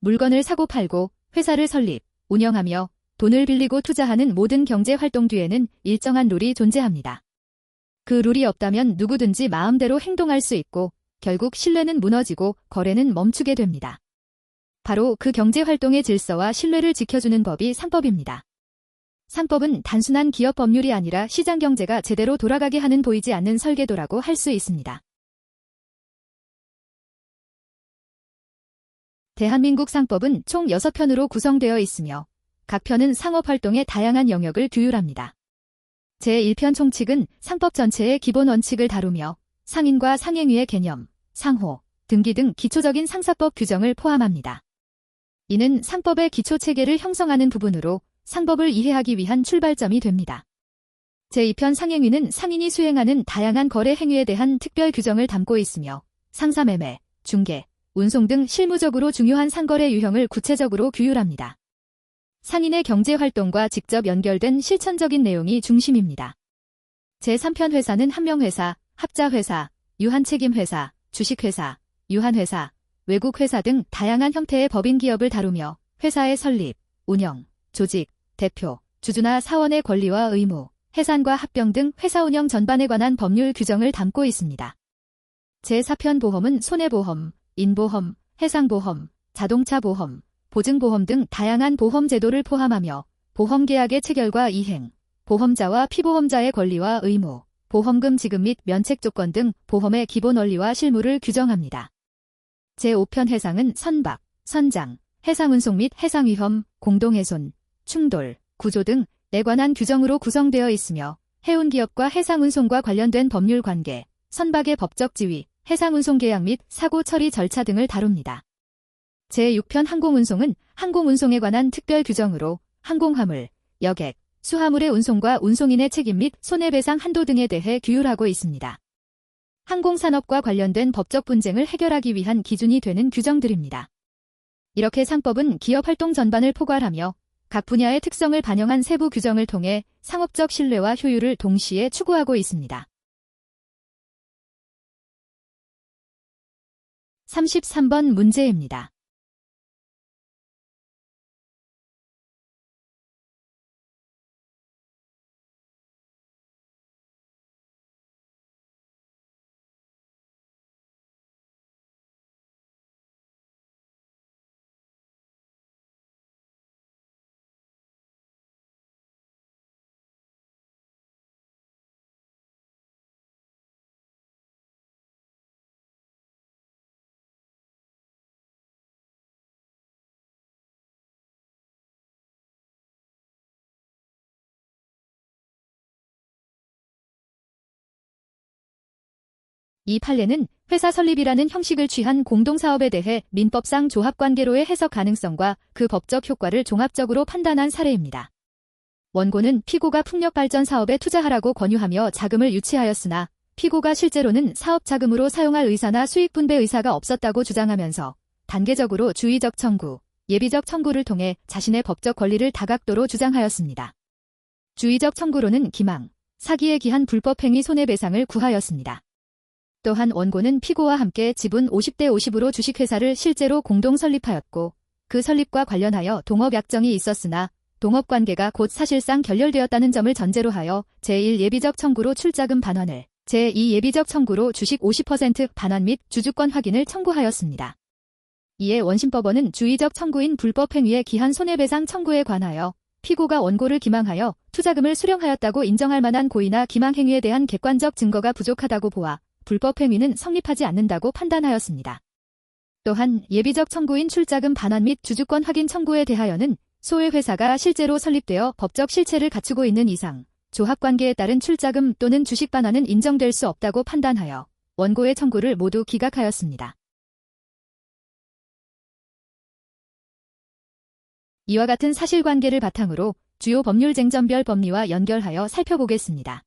물건을 사고 팔고 회사를 설립, 운영하며 돈을 빌리고 투자하는 모든 경제 활동 뒤에는 일정한 룰이 존재합니다. 그 룰이 없다면 누구든지 마음대로 행동할 수 있고 결국 신뢰는 무너지고 거래는 멈추게 됩니다. 바로 그 경제 활동의 질서와 신뢰를 지켜주는 법이 상법입니다. 상법은 단순한 기업 법률이 아니라 시장 경제가 제대로 돌아가게 하는 보이지 않는 설계도라고 할 수 있습니다. 대한민국 상법은 총 6편으로 구성되어 있으며 각 편은 상업활동의 다양한 영역을 규율합니다. 제1편 총칙은 상법 전체의 기본 원칙을 다루며 상인과 상행위의 개념, 상호, 등기 등 기초적인 상사법 규정을 포함합니다. 이는 상법의 기초 체계를 형성하는 부분으로 상법을 이해하기 위한 출발점이 됩니다. 제2편 상행위는 상인이 수행하는 다양한 거래 행위에 대한 특별 규정을 담고 있으며 상사매매, 중개, 운송 등 실무적으로 중요한 상거래 유형을 구체적으로 규율합니다. 상인의 경제활동과 직접 연결된 실천적인 내용이 중심입니다. 제3편 회사는 한명회사, 합자회사, 유한책임회사, 주식회사, 유한회사, 외국회사 등 다양한 형태의 법인 기업을 다루며 회사의 설립, 운영, 조직, 대표, 주주나 사원의 권리와 의무, 해산과 합병 등 회사 운영 전반에 관한 법률 규정을 담고 있습니다. 제4편 보험은 손해보험, 인보험, 해상보험, 자동차 보험, 보증보험 등 다양한 보험 제도를 포함하며 보험계약의 체결과 이행, 보험자와 피보험자의 권리와 의무, 보험금 지급 및 면책 조건 등 보험의 기본 원리와 실무를 규정합니다. 제5편 해상은 선박, 선장, 해상운송 및 해상위험, 공동해손, 충돌, 구조 등에 관한 규정으로 구성되어 있으며 해운기업과 해상운송과 관련된 법률 관계, 선박의 법적 지위, 해상운송 계약 및 사고 처리 절차 등을 다룹니다. 제6편 항공운송은 항공운송에 관한 특별 규정으로 항공화물, 여객, 수화물의 운송과 운송인의 책임 및 손해배상 한도 등에 대해 규율하고 있습니다. 항공산업과 관련된 법적 분쟁을 해결하기 위한 기준이 되는 규정들입니다. 이렇게 상법은 기업 활동 전반을 포괄하며 각 분야의 특성을 반영한 세부 규정을 통해 상업적 신뢰와 효율을 동시에 추구하고 있습니다. 33번 문제입니다. 이 판례는 회사 설립이라는 형식을 취한 공동사업에 대해 민법상 조합관계로의 해석 가능성과 그 법적 효과를 종합적으로 판단한 사례입니다. 원고는 피고가 풍력발전 사업에 투자하라고 권유하며 자금을 유치하였으나 피고가 실제로는 사업 자금으로 사용할 의사나 수익 분배 의사가 없었다고 주장하면서 단계적으로 주의적 청구, 예비적 청구를 통해 자신의 법적 권리를 다각도로 주장하였습니다. 주의적 청구로는 기망, 사기에 기한 불법행위 손해배상을 구하였습니다. 또한 원고는 피고와 함께 지분 50대 50으로 주식회사를 실제로 공동 설립하였고 그 설립과 관련하여 동업 약정이 있었으나 동업 관계가 곧 사실상 결렬되었다는 점을 전제로 하여 제1 예비적 청구로 출자금 반환을 제2 예비적 청구로 주식 50% 반환 및 주주권 확인을 청구하였습니다. 이에 원심법원은 주의적 청구인 불법행위의 기한 손해배상 청구에 관하여 피고가 원고를 기망하여 투자금을 수령하였다고 인정할 만한 고의나 기망 행위에 대한 객관적 증거가 부족하다고 보아 불법 행위는 성립하지 않는다고 판단하였습니다. 또한 예비적 청구인 출자금 반환 및 주주권 확인 청구에 대하여는 소외 회사가 실제로 설립되어 법적 실체를 갖추고 있는 이상 조합관계에 따른 출자금 또는 주식 반환은 인정될 수 없다고 판단하여 원고의 청구를 모두 기각하였습니다. 이와 같은 사실관계를 바탕으로 주요 법률 쟁점별 법리와 연결하여 살펴보겠습니다.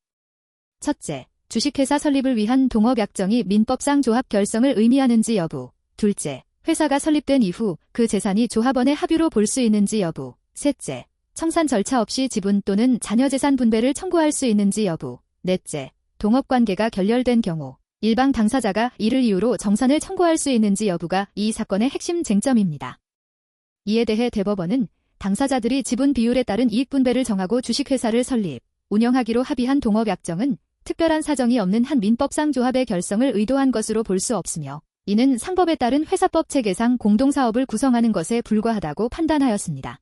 첫째, 주식회사 설립을 위한 동업약정이 민법상 조합 결성을 의미하는지 여부. 둘째, 회사가 설립된 이후 그 재산이 조합원의 합유로 볼 수 있는지 여부. 셋째, 청산 절차 없이 지분 또는 자녀 재산 분배를 청구할 수 있는지 여부. 넷째, 동업 관계가 결렬된 경우 일방 당사자가 이를 이유로 정산을 청구할 수 있는지 여부가 이 사건의 핵심 쟁점입니다. 이에 대해 대법원은 당사자들이 지분 비율에 따른 이익 분배를 정하고 주식회사를 설립, 운영하기로 합의한 동업약정은 특별한 사정이 없는 한 민법상 조합의 결성을 의도한 것으로 볼 수 없으며 이는 상법에 따른 회사법 체계상 공동사업을 구성하는 것에 불과하다고 판단하였습니다.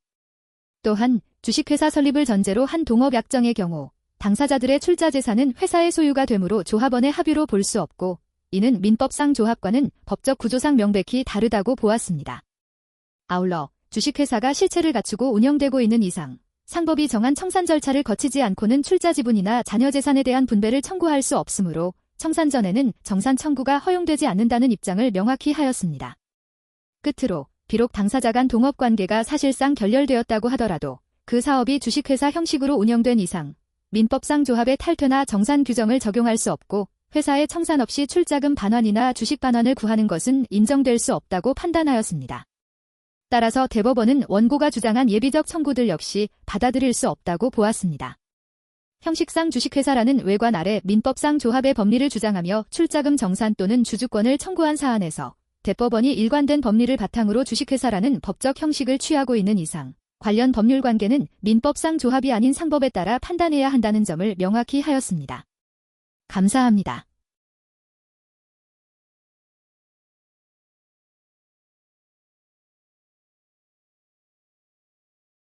또한 주식회사 설립을 전제로 한 동업 약정의 경우 당사자들의 출자 재산은 회사의 소유가 되므로 조합원의 합의로 볼 수 없고 이는 민법상 조합과는 법적 구조상 명백히 다르다고 보았습니다. 아울러 주식회사가 실체를 갖추고 운영되고 있는 이상 상법이 정한 청산 절차를 거치지 않고는 출자 지분이나 자녀 재산에 대한 분배를 청구할 수 없으므로 청산 전에는 정산 청구가 허용되지 않는다는 입장을 명확히 하였습니다. 끝으로 비록 당사자 간 동업 관계가 사실상 결렬되었다고 하더라도 그 사업이 주식회사 형식으로 운영된 이상 민법상 조합의 탈퇴나 정산 규정을 적용할 수 없고 회사의 청산 없이 출자금 반환이나 주식 반환을 구하는 것은 인정될 수 없다고 판단하였습니다. 따라서 대법원은 원고가 주장한 예비적 청구들 역시 받아들일 수 없다고 보았습니다. 형식상 주식회사라는 외관 아래 민법상 조합의 법리를 주장하며 출자금 정산 또는 주주권을 청구한 사안에서 대법원이 일관된 법리를 바탕으로 주식회사라는 법적 형식을 취하고 있는 이상 관련 법률 관계는 민법상 조합이 아닌 상법에 따라 판단해야 한다는 점을 명확히 하였습니다. 감사합니다.